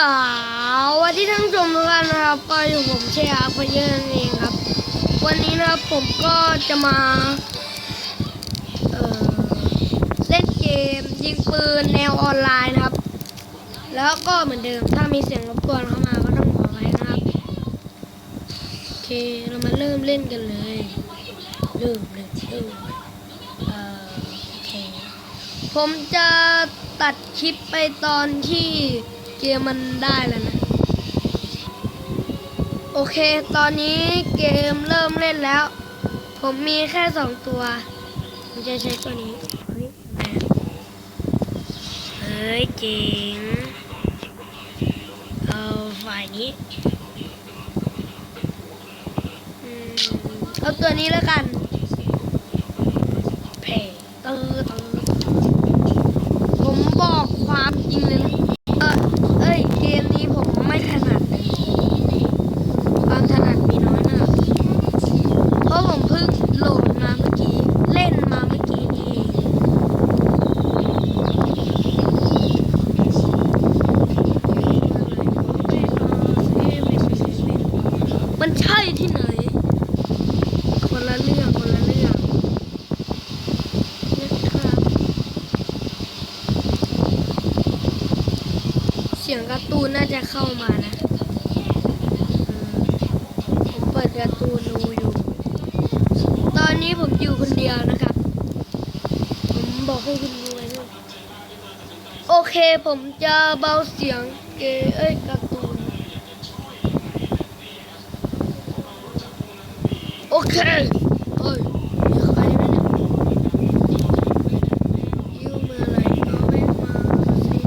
สวัสดีท่านผู้ชมทุกท่านนะครับ ก็อยู่ผมเชียร์พเยอร์นเองครับ วันนี้นะครับผมก็จะมาเเล่นเกมยิงปืนแนวออนไลน์นะครับ แล้วก็เหมือนเดิมถ้ามีเสียงรบกวนเข้ามาก็ต้องขออภัยนะครับ โอเคเรามาเริ่มเล่นกันเลยเริ่มเลยเริ่มเอ่อโอเคผมจะตัดคลิปไปตอนที่ เกมมันได้แล้วนะ โอเค ตอนนี้เกมเริ่มเล่นแล้ว ผมมีแค่สองตัวผมจะใช้ตัวนี้ เฮ้ยเฮ้ยเจ๋งเอาฝ่ายนี้เอาตัวนี้แล้วกันเพตื้อตือผมบอกความจริงเลยนะเออเอ้ย เกมนี้ผมไม่ถนัดเลยความถนัดมีน้อยมากเพราะผมเพิ่งโหลดมาเมื่อกี้ เล่นมาเมื่อกี้นี่เองมันใช่ที่ไหน คนละเรื่องคนละเรื่องนะครับ เสียง การ์ตูนน่าจะเข้ามานะผมเปิดการ์ตูนดูอยู่ ตอนนี้ผมอยู่คนเดียวนะครับ ผมบอกให้คุณดูไว้ด้วยโอเคผมจะเบาเสียงเกเอ้ยการ์ตูน โอเคเอ้ยมีใครไหมเนี่ยอยู่เมื่อไหรก็ไม่มาสิ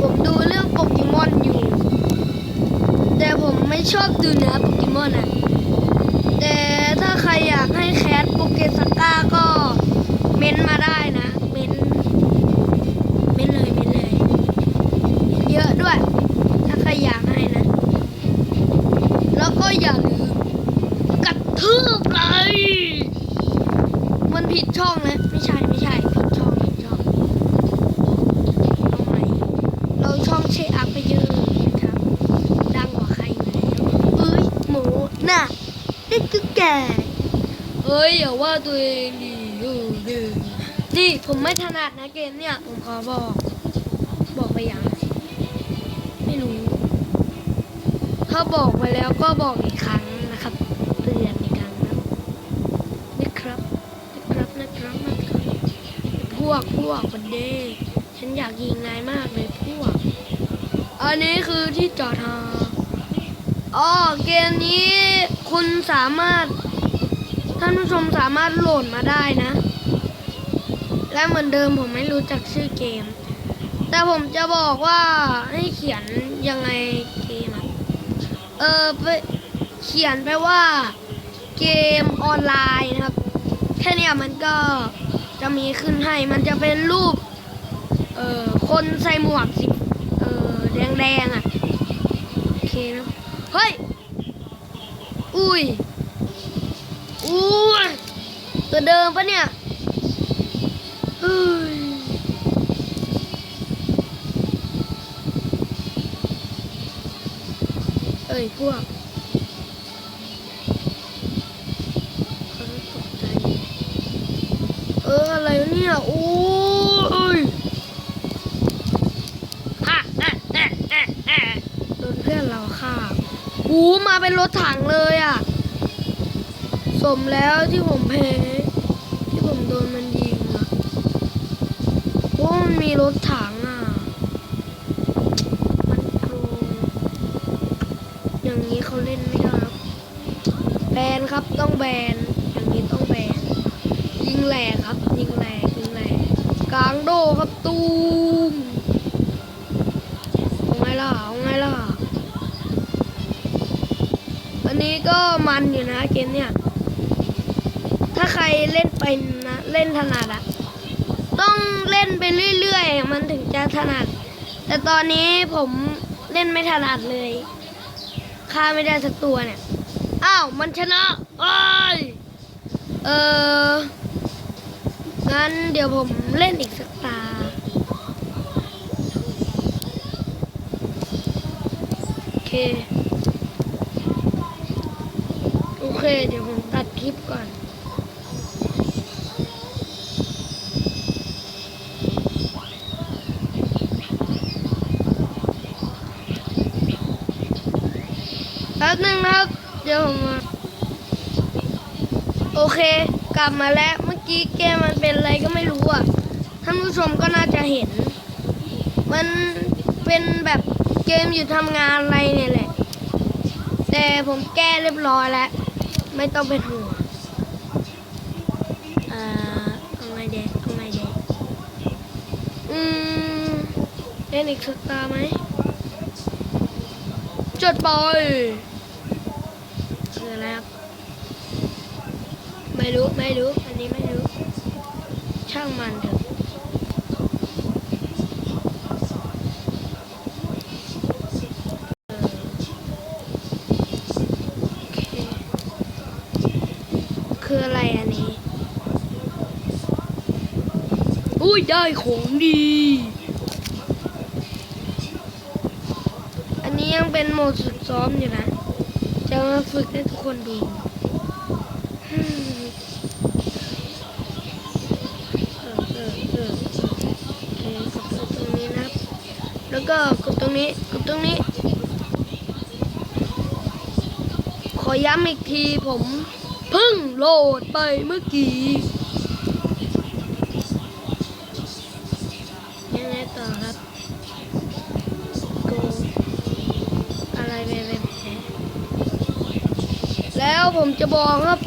ผมดูเรื่องโปเกมอนอยู่ แต่ผมไม่ ชอบดูเนื้อโปเกมอนอะแต่ถ้าใครอยากให้แคสโปเกสก้าก็เม้นมาได้นะ เม้น เม้นเลย เม้นเลย เยอะด้วย ถ้าใครอยากให้นะ แล้วก็อย่าลืมกระทืบไลค์มันผิดช่องนะ ไม่ใช่ ไม่ใช่ผิดช่องผิดช่องเอาใหม่เราช่องเชอัพไปเยอะนะครับ ดังกว่าใครอยู่แล้วเอ้ยหมูน่ะ เด็กตุ๊กแกเอ้ยอย่าว่าตัวเองดิเออเด้อนี่ผมไม่ถนัดนะเกมเนี่ย ผมขอบอก บอกไปยัง ไม่รู้ ถ้าบอกไปแล้วก็บอกอีกครั้งนะครับเตือนอีกครั้งนะนะครับนะครับนะครับนะครับพวกพวกบันเดฉันอยากยิงนายมากเลยพวก อันนี้คือที่จอดฮาอ๋อเกมนี้ คุณสามารถ ท่านผู้ชมสามารถโหลดมาได้นะ และเหมือนเดิมผมไม่รู้จักชื่อเกม แต่ผมจะบอกว่าให้เขียนยังไงเกมเออไปเขียนไปว่าเกมออนไลน์นะครับ แค่นี้มันก็จะมีขึ้นให้มันจะเป็นรูป เอ่อ คนใส่หมวกสีเอ่อ แดงแดงๆอะ โอเคนะ เฮ้ย อุ้ยอุ้ยตัวเดิมปะเนี่ยเฮ้ยเอ้ยพวกเอออะไรเนี่ยโอ้ยฮะแอะแอะแอะแอะโดนเพื่อนเราฆ่า หูมาเป็นรถถังเลยอะ สมแล้วที่ผมแพ้ ที่ผมโดนมันยิงอะเพราะมันมีรถถังอะ มันโกงอย่างนี้เขาเล่นไม่ได้ครับ แบนครับต้องแบน อย่างนี้ต้องแบน ยิงแหลกครับ ยิงแหลกยิงแหลกกลางโดครับตูมเอาไงล่ะเอาไงล่ะ อันนี้ก็มันอยู่นะเกมเนี่ย ถ้าใครเล่นเป็นนะเล่นถนัดอะต้องเล่นไปเรื่อยๆ มันถึงจะถนัด แต่ตอนนี้ผมเล่นไม่ถนัดเลยฆ่าไม่ได้สักตัวเนี่ย อ้าว มันชนะเอ้ยเอองั้นเดี๋ยวผมเล่นอีกสักตา โอเค โอ เค เดี๋ยวผมตัดคลิปก่อนแป๊บนึงครับ เดี๋ยวผมมา โอเค กลับมาแล้ว เมื่อกี้เกมมันเป็นอะไรก็ไม่รู้อะ ท่านผู้ชมก็น่าจะเห็น มันเป็นแบบเกมอยู่ทำงานอะไรเนี่ยแหละ แต่ผมแก้เรียบร้อยแล้ว ไม่ต้องเป็นห่วงเอ่อเอาไงเด็กเอาไงเด็กอืมเล่นอีกสักตาไหมจดไปคืออะไรครับ ไม่รู้ ไม่รู้ อันนี้ไม่รู้ ช่างมันเถอะเออโอเคคืออะไรอันนี้ อุ้ ยได้ของดี อันนี้ยังเป็นโหมดฝึกซ้อมอยู่นะ จะมาฝึกให้ทุกคนดูเออเออเออโอเคกตรงนี้นะครับแล้วก็กดตรงนี้กดตรงนี้ ขอย้ำอีกทีผมเพิ่งโหลดไปเมื่อกี้ ผมจะบอกครับ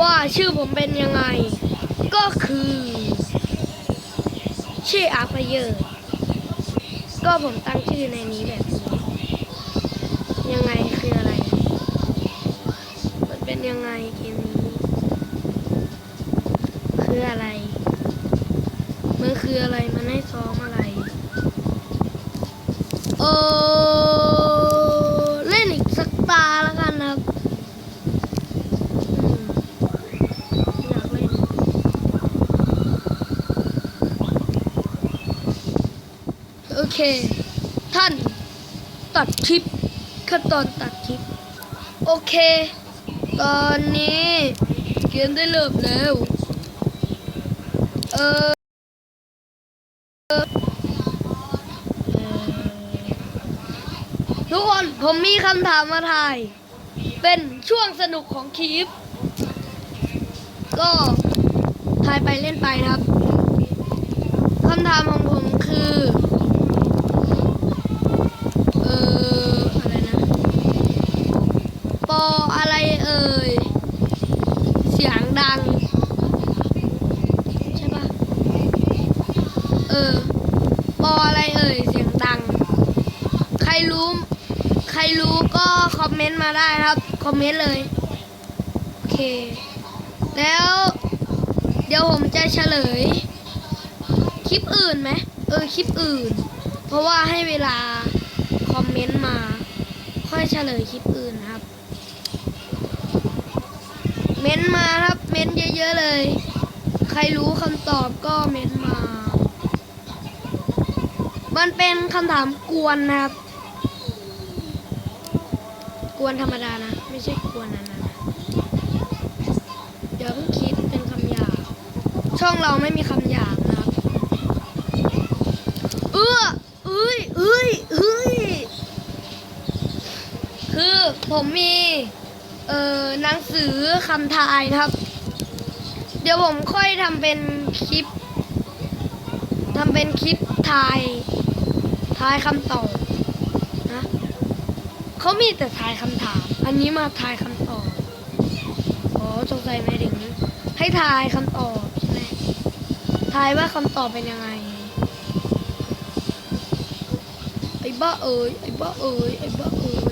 ว่าชื่อผมเป็นยังไง ก็คือ ชื่ออาพเยอร์ก็ผมตั้งชื่อในนี้แบบนี้ยังไงคืออะไร มันเป็นยังไงเกมนี้ คืออะไร มันคืออะไร มันให้ซ้อมอะไร เออเล่นอีกสักตาแล้วกันนะครับอืมอยากเล่นโอเค ท่านตัดคลิปขั้นตอนตัดคลิป โอเค ตอนนี้เกมได้เริ่มแล้ว เออทุกคนผมมีคำถามมาทาย เป็นช่วงสนุกของคลิป ก็ทายไปเล่นไปครับคำถามของผมคือออะไรนะ ปออะไรเอ่ย เสียงดัง ใช่ปะเออ ปออะไรเอ่ย เสียงดัง ใครรู้ ใครรู้ก็คอม เมนต์มาได้ครับ คอมเมนต์เลย โอเค แล้ว เดี๋ยวผมจะเฉลย คลิปอื่นไหมเออ คลิปอื่น เพราะว่าให้เวลา คอมเมนต์มา ค่อยเฉลยคลิปอื่นครับ เม้นต์มาครับ เม้นต์เยอะ ๆ เลย ใครรู้คำตอบก็เม้นต์มา มันเป็นคำถามกวนนะครับ กวนธรรมดานะ ไม่ใช่กวนนั้นนะเดี๋ยวเพิ่งคิดเป็นคำหยาบช่องเราไม่มีคำหยาบนะครับเอื้อเอ้ยเอ้ยเอ้ยคือผมมีเอ่อหนังสือคำทายนะครับ เดี๋ยวผมค่อยทำเป็นคลิปทำเป็นคลิปทายทายคำตอบ เขามีแต่ทายคำถาม อันนี้มาทายคำตอบอ๋อสงสัยไม่ถึงให้ทายคำตอบใช่ไหมทายว่าคำตอบเป็นยังไง ไอ้บ้าเอ๋ยไอ้บ้าเอ๋ยไอ้บ้าเอ๋ย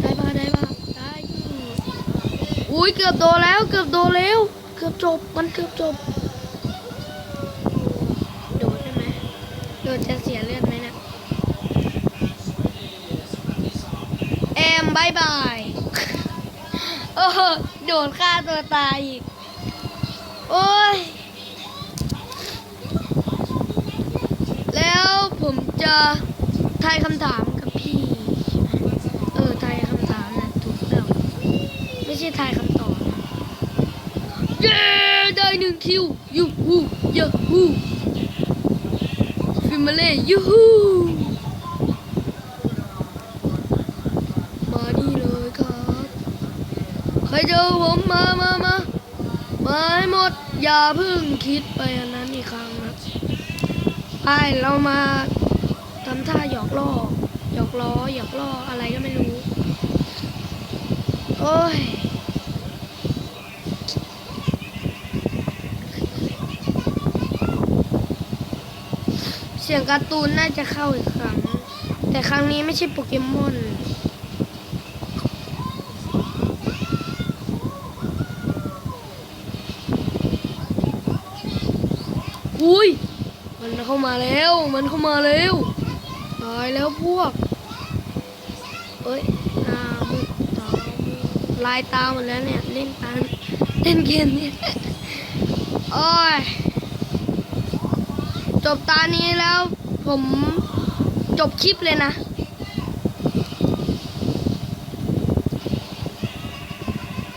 ได้ป่ะได้ป่ะได้อยู่อุ้ยเกือบโดนแล้ว เกือบโดนแล้ว เกือบจบ มันเกือบจบ โดนได้ไหมโดนจะเสียเลือดไหมนะแอม บายบาย โอ้โหโดนฆ่าตัวตายอีก โอ้ย แล้วผมจะทายคำถามกับพี่ เออทายคำถามนะถูกแล้วไม่ใช่ทายคำตอบเย้ได้หนึ่งคิวยูฮูยูฮูฟิมาเล่ยูฮูมานี่เลยครับ ใคร เจอผมมามามามาให้หมด อย่าเพิ่งคิดไปอันนั้นอีกครั้งนะไปเรามาทำท่าหยอกล้อ หยอกล้อ หยอกล้อ อะไรก็ไม่รู้ โอ้ยเสียงการ์ตูนน่าจะเข้าอีกครั้ง แต่ครั้งนี้ไม่ใช่โปเกมอน อุ้ย มันเข้ามาแล้ว มันเข้ามาแล้วตายแล้วพวก เอ้ยตามุดตาลายตาหมดแล้วเนี่ย เล่นตาเล่นเกมเนี่ยโอ้ย จบตานี้แล้ว ผมจบคลิปเลยนะ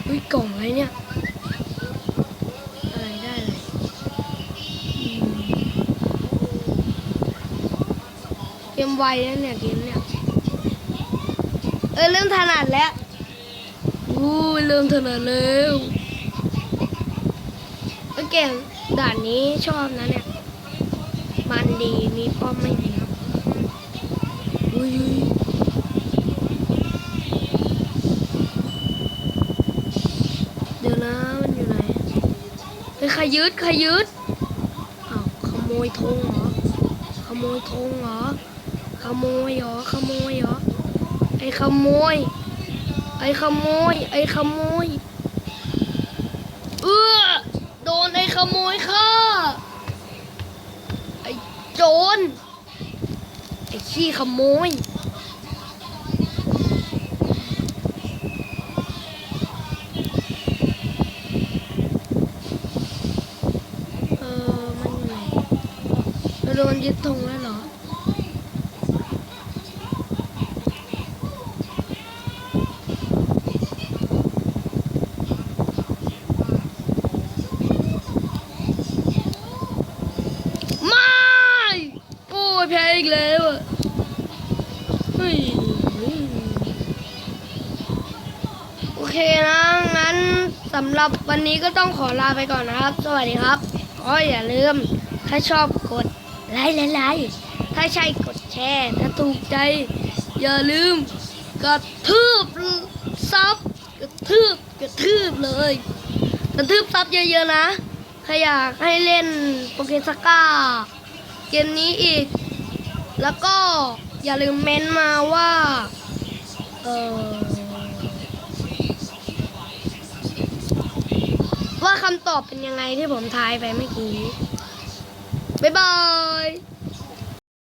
อุ้ยกล่องอะไรเนี่ย มไวแล้วเนี่ยเกมเนี่ย เออเริ่มถนัดแล้วอู้ยเริ่มถนัดแล้วเอเกมด่านนี้ชอบนะเนี่ย มันดีมีป้อมไม่ดีอุ้ยเดี๋ยวนะมันอยู่ไหนเฮ้ยใครยึดใครยึดอ้าวขโมยธงเหรอขโมยธงเหรอ โมยเหรอขโมยเหรอไอ้ขโมย ไอ้ขโมย ไอ้ขโมย เออโดนไอ้ขโมยฆ่าไอ้โจรไอ้ขี้ขโมยเออมันอยู่ไหนเราโดนยึดธงแล้วเหรอ ไม่ โอีกแล้วอะเฮ้ยโอเคนะงั้นสำหรับวันนี้ก็ต้องขอลาไปก่อนนะครับ สวัสดีครับก็อย่าลืม ถ้าชอบกดไลค์ไลค์ไลค์ถ้าใช่กดแชร์ ถ้าถูกใจ อย่าลืมกระทืบซับกระทืบกระทืบเลยกระทืบซับเยอะๆนะใครอยากให้เล่นโปเกสก้าเกมนี้อีก แล้วก็อย่าลืมเม้นมาว่า เออว่าคำตอบเป็นยังไงที่ผมทายไปเมื่อกี้ บ๊ายบาย